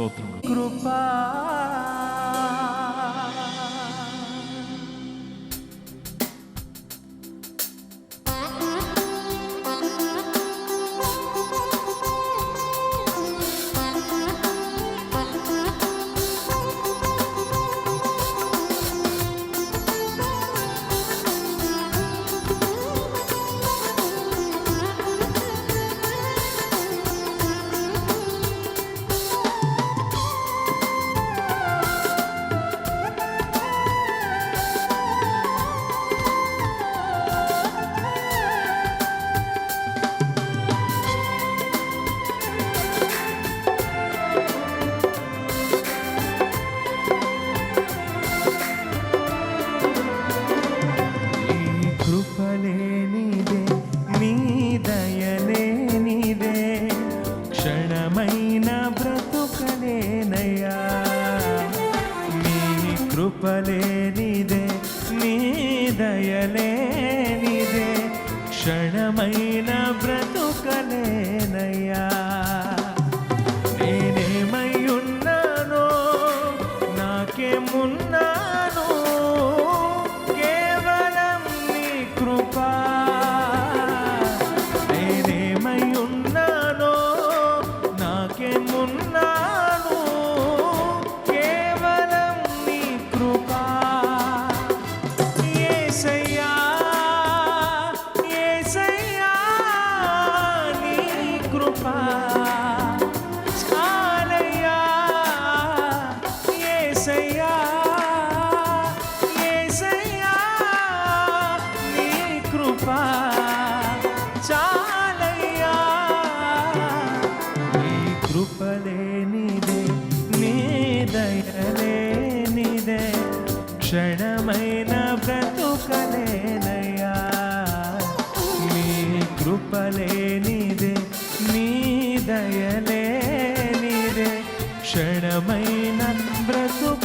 Stotram. Krupa. నీదే క్షణమైన బ్రతుకలేనయ్యా. నేనేమై ఉన్నానో నాకేమున్నాను కేవలం నీ కృపా లేనయ్యా నీ కృపలేనిదే నీ దయలేనిదే క్షణమైన బ్రతుకు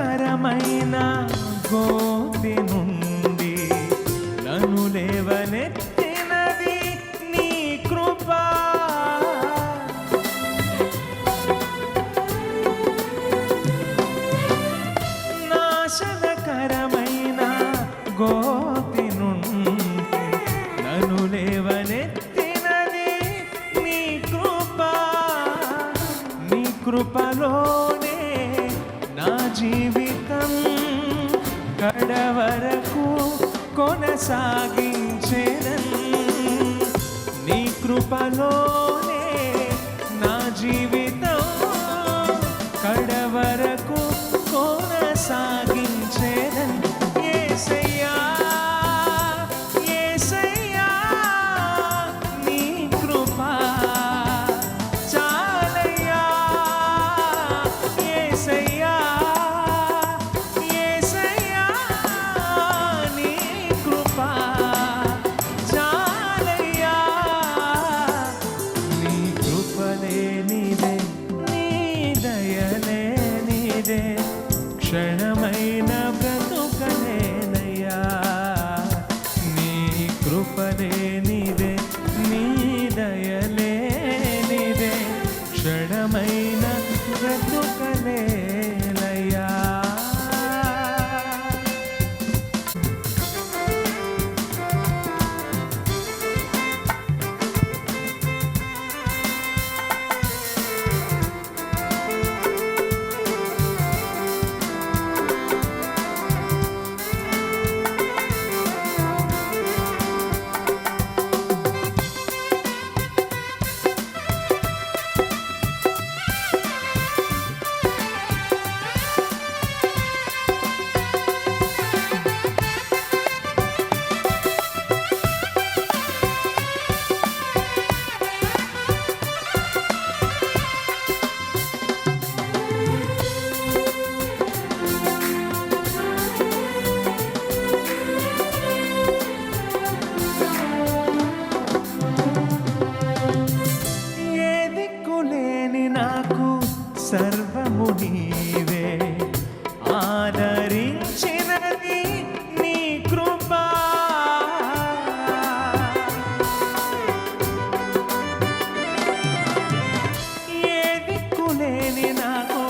కరమైన గోపి నుండి జీవితం కడవరకు కొనసాగించేదన్. నీ కృపలో Shana. నీవే ఆదరించినది నీ కృప. ఏ దిక్కులేని నాకు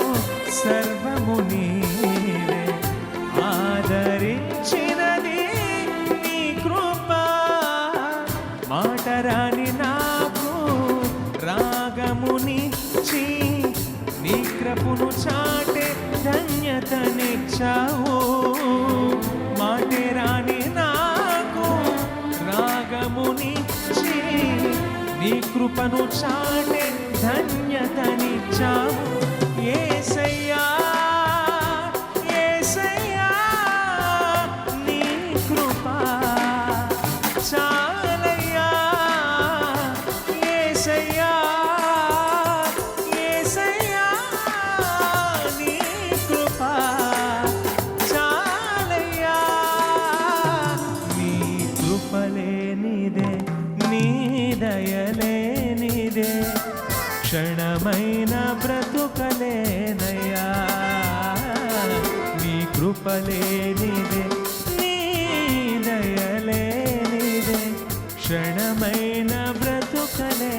సర్వము నీవే. ఆదరించినది నీ కృప. మాటరాని నాకు రాగమునిచ్చి నీ కృపను చా ధన్యతనిచ్చావు మాటేరాని నాకు రాగమునిచ్చి నీ కృపను చాటే ధన్యతనిచ్చావు. ఏసై చెప్పలేనిదే నీ దయలేనిదే క్షణమైన బ్రతుకలే